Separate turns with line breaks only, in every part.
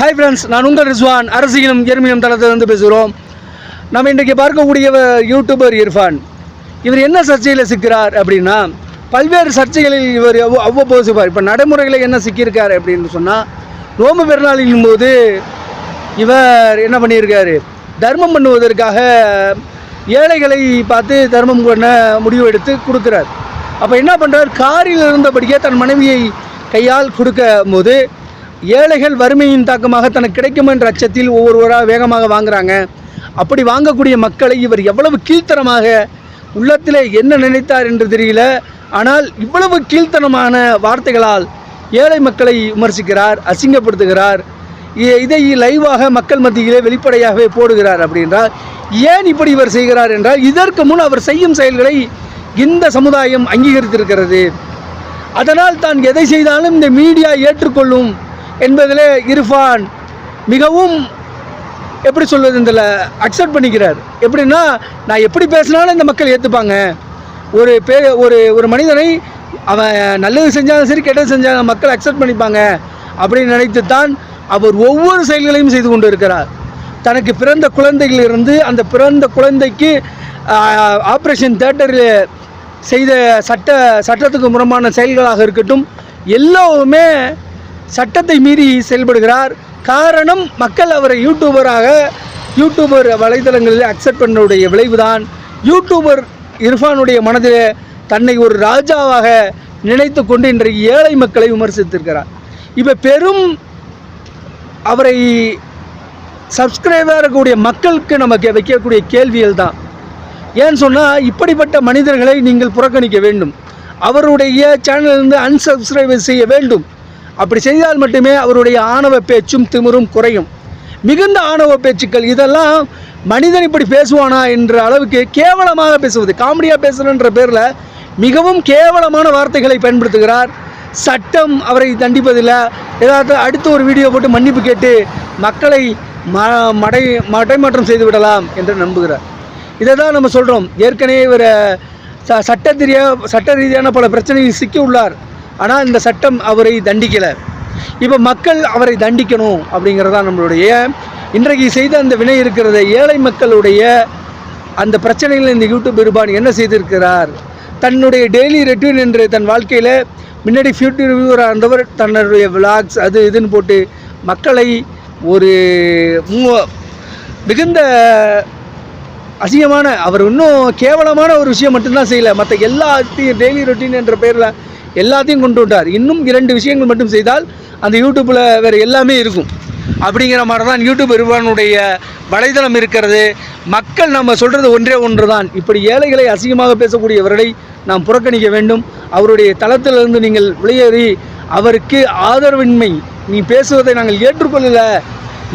Hi friends நான் உங்கள் ரிஸ்வான். அரசியலும் எருமையும் தளத்திலிருந்து பேசுகிறோம். நம்ம இன்றைக்கி பார்க்கக்கூடியவர் யூடியூபர் இர்ஃபான். இவர் என்ன சர்ச்சையில் சிக்கிறார் அப்படின்னா பல்வேறு சர்ச்சைகளில் இவர் அவ்வ- அவ்வப்போது சிப்பார். இப்போ நடைமுறையில் என்ன சிக்கியிருக்கார் அப்படின்னு சொன்னால் நோம்பு பெருநாளின் போது இவர் என்ன பண்ணியிருக்காரு? தர்மம் பண்ணுவதற்காக ஏழைகளை பார்த்து தர்மம் பண்ண முடிவு எடுத்து கொடுக்குறார். அப்போ என்ன பண்ணுறார் காரில் இருந்தபடியே தன் மனைவியை கையால் கொடுக்கும் போது ஏழைகள் வறுமையின் தாக்கமாக தனக்கு கிடைக்கும் என்ற அச்சத்தில் ஒவ்வொருவராக வேகமாக வாங்குறாங்க. அப்படி வாங்கக்கூடிய மக்களை இவர் எவ்வளவு கீழ்த்தனமாக உள்ளத்தில் என்ன நினைத்தார் என்று தெரியல. ஆனால் இவ்வளவு கீழ்த்தனமான வார்த்தைகளால் ஏழை மக்களை விமர்சிக்கிறார் அசிங்கப்படுத்துகிறார். இதை லைவாக மக்கள் மத்தியிலே வெளிப்படையாகவே போடுகிறார் அப்படின்றால் ஏன் இப்படி இவர் செய்கிறார் என்றால் இதற்கு முன் அவர் செய்யும் செயல்களை இந்த சமுதாயம் அங்கீகரித்திருக்கிறது. அதனால் தான் எதை செய்தாலும் இந்த மீடியா ஏற்றுக்கொள்ளும் என்பதிலே இர்ஃபான் மிகவும் எப்படி சொல்வது இதில் அக்செப்ட் பண்ணிக்கிறார். எப்படின்னா நான் எப்படி பேசினாலும் இந்த மக்கள் ஏற்றுப்பாங்க ஒரு பே ஒரு ஒரு மனிதனை அவன் நல்லது செஞ்சாலும் சரி கெட்டது செஞ்சாலும் மக்கள் அக்செப்ட் பண்ணிப்பாங்க அப்படின்னு நினைத்து தான் அவர் ஒவ்வொரு செயல்களையும் செய்து கொண்டு இருக்கிறார் தனக்கு பிறந்த குழந்தைகளிலிருந்து அந்த பிறந்த குழந்தைக்கு ஆப்ரேஷன் தேட்டரில் செய்த சட்ட சட்டத்துக்கு முரமான செயல்களாக இருக்கட்டும் எல்லாவுமே சட்டத்தை மீறி செயல்படுகிறார். காரணம் மக்கள் அவரை யூடியூபராக யூடியூபர் வலைதளங்களில் அக்செப்ட் பண்ணுடைய விளைவுதான். யூடியூபர் இர்ஃபானுடைய மனதில் தன்னை ஒரு ராஜாவாக நினைத்து கொண்டு இன்றைக்கு ஏழை மக்களை விமர்சித்திருக்கிறார். இப்போ பெரும் அவரை சப்ஸ்கிரைபராக இருக்கக்கூடிய மக்களுக்கு நமக்கு வைக்கக்கூடிய கேள்விகள் தான். ஏன்னு சொன்னால் இப்படிப்பட்ட மனிதர்களை நீங்கள் புறக்கணிக்க வேண்டும். அவருடைய சேனலிருந்து அன்சப்ஸ்கிரைபர் செய்ய வேண்டும். அப்படி செய்தால் மட்டுமே அவருடைய ஆணவ பேச்சும் திமிரும் குறையும். மிகுந்த ஆணவ பேச்சுக்கள் இதெல்லாம் மனிதன் இப்படி பேசுவானா என்ற அளவுக்கு கேவலமாக பேசுவது. காமெடியாக பேசுகிறன்ற பேரில் மிகவும் கேவலமான வார்த்தைகளை பயன்படுத்துகிறார். சட்டம் அவரை தண்டிப்பதில்லை. ஏதாவது அடுத்த ஒரு வீடியோ போட்டு மன்னிப்பு கேட்டு மக்களை ம மடை மடைமாற்றம் செய்து விடலாம் என்று நம்புகிறார். இதை தான் நம்ம சொல்கிறோம் ஏற்கனவே இவர் ச சட்ட சட்ட ரீதியான பல பிரச்சனைகள் சிக்கி உள்ளார். ஆனால் இந்த சட்டம் அவரை தண்டிக்கலை. இப்போ மக்கள் அவரை தண்டிக்கணும் அப்படிங்கிறதான் நம்மளுடைய இன்றைக்கு செய்த அந்த வினை இருக்கிறத ஏழை மக்களுடைய அந்த பிரச்சனைகளை இந்த யூடியூப் இருபான் என்ன செய்திருக்கிறார்? தன்னுடைய டெய்லி ரெட்யூன் என்று தன் வாழ்க்கையில் முன்னாடி ஃபியூட்டர் ரிவ்யூவராக இருந்தவர் தன்னுடைய விளாக்ஸ் அது இதுன்னு போட்டு மக்களை ஒரு மூ- மிகுந்த அசிங்கமான அவர் இன்னும் கேவலமான ஒரு விஷயம் மட்டும்தான் செய்யலை. மற்ற எல்லாத்தையும் டெய்லி ரொட்டீன் என்ற பேரில் எல்லாத்தையும் கொண்டு விட்டார் இன்னும் இரண்டு விஷயங்கள் மட்டும் செய்தால் அந்த யூடியூப்பில் வேறு எல்லாமே இருக்கும். அப்படிங்கிற மாதிரி தான் யூடியூப் நிறுவனுடைய வலைதளம் இருக்கிறது. மக்கள் நம்ம சொல்கிறது ஒன்றே ஒன்று தான் இப்படி ஏழைகளை அசிங்கமாக பேசக்கூடியவர்களை நாம் புறக்கணிக்க வேண்டும். அவருடைய தளத்திலிருந்து நீங்கள் வெளியேறி அவருக்கு ஆதரவின்மை நீ பேசுவதை நாங்கள் ஏற்றுக்கொள்ளலை.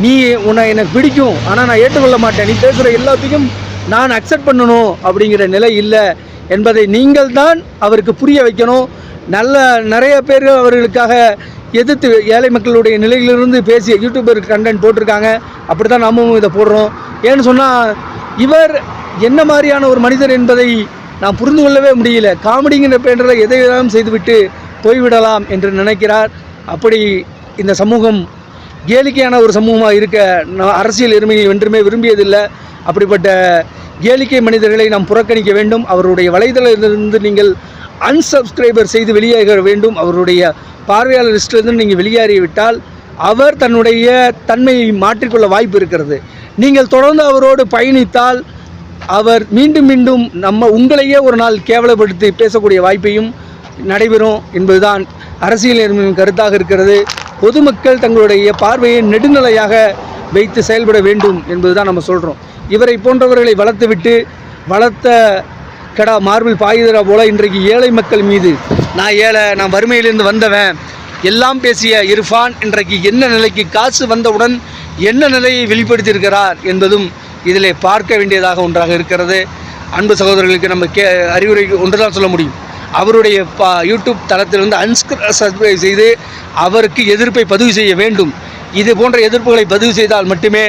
நீ உன்னை எனக்கு பிடிக்கும். ஆனால் நான் ஏற்றுக்கொள்ள மாட்டேன். நீ பேசுகிற எல்லாத்தையும் நான் அக்செப்ட் பண்ணணும் அப்படிங்கிற நிலை இல்லை என்பதை நீங்கள் தான் அவருக்கு புரிய வைக்கணும். நல்ல நிறைய பேர் அவர்களுக்காக எதிர்த்து ஏழை மக்களுடைய நிலையிலிருந்து பேசிய யூடியூபர் கண்டென்ட் போட்டிருக்காங்க. அப்படி தான் நாமும் இதை போடுறோம். ஏன்னு சொன்னால் இவர் என்ன மாதிரியான ஒரு மனிதர் என்பதை நான் புரிந்து கொள்ளவே முடியல. காமெடிங்கிற பேரில் எதை செய்துவிட்டு போய்விடலாம் என்று நினைக்கிறார். அப்படி இந்த சமூகம் கேளிக்கையான ஒரு சமூகமாக இருக்க நான் அரசியல் எருமையை என்றுமே விரும்பியதில்லை. அப்படிப்பட்ட கேளிக்கை மனிதர்களை நாம் புறக்கணிக்க வேண்டும். அவருடைய வலைதளத்திலிருந்து நீங்கள் அன்சப்ஸ்கிரைபர் செய்து வெளியேற வேண்டும். அவருடைய பார்வையாளர் லிஸ்டிலிருந்து நீங்கள் வெளியேறிவிட்டால் அவர் தன்னுடைய தன்மையை மாற்றிக்கொள்ள வாய்ப்பு இருக்கிறது. நீங்கள் தொடர்ந்து அவரோடு பயணித்தால் அவர் மீண்டும் மீண்டும் நம்ம உங்களையே ஒரு நாள் கேவலப்படுத்தி பேசக்கூடிய வாய்ப்பையும் நடைபெறும் என்பதுதான் அரசியல் கருத்தாக இருக்கிறது. பொதுமக்கள் தங்களுடைய பார்வையை நெடுநிலையாக வைத்து செயல்பட வேண்டும் என்பதுதான் நம்ம சொல்கிறோம் இவரை போன்றவர்களை வளர்த்துவிட்டு வளர்த்த கடா மார்பில் பாயுதரா போல இன்றைக்கு ஏழை மக்கள் மீது. நான் ஏழை நான் வறுமையிலிருந்து வந்தவன். எல்லாம் பேசிய இர்ஃபான் இன்றைக்கு என்ன நிலைக்கு காசு வந்தவுடன் என்ன நிலையை வெளிப்படுத்தியிருக்கிறார் என்பதும் இதிலே பார்க்க வேண்டியதாக ஒன்றாக இருக்கிறது. அன்பு சகோதரர்களுக்கு நம்ம கே அறிவுரை ஒன்று தான் சொல்ல முடியும். அவருடைய பா யூடியூப் தளத்திலிருந்து அன்ஸ்கிரைப் செய்து அவருக்கு எதிர்ப்பை பதிவு செய்ய வேண்டும். இது போன்ற எதிர்ப்புகளை பதிவு செய்தால் மட்டுமே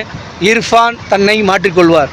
இர்ஃபான் தன்னை மாற்றிக்கொள்வார்.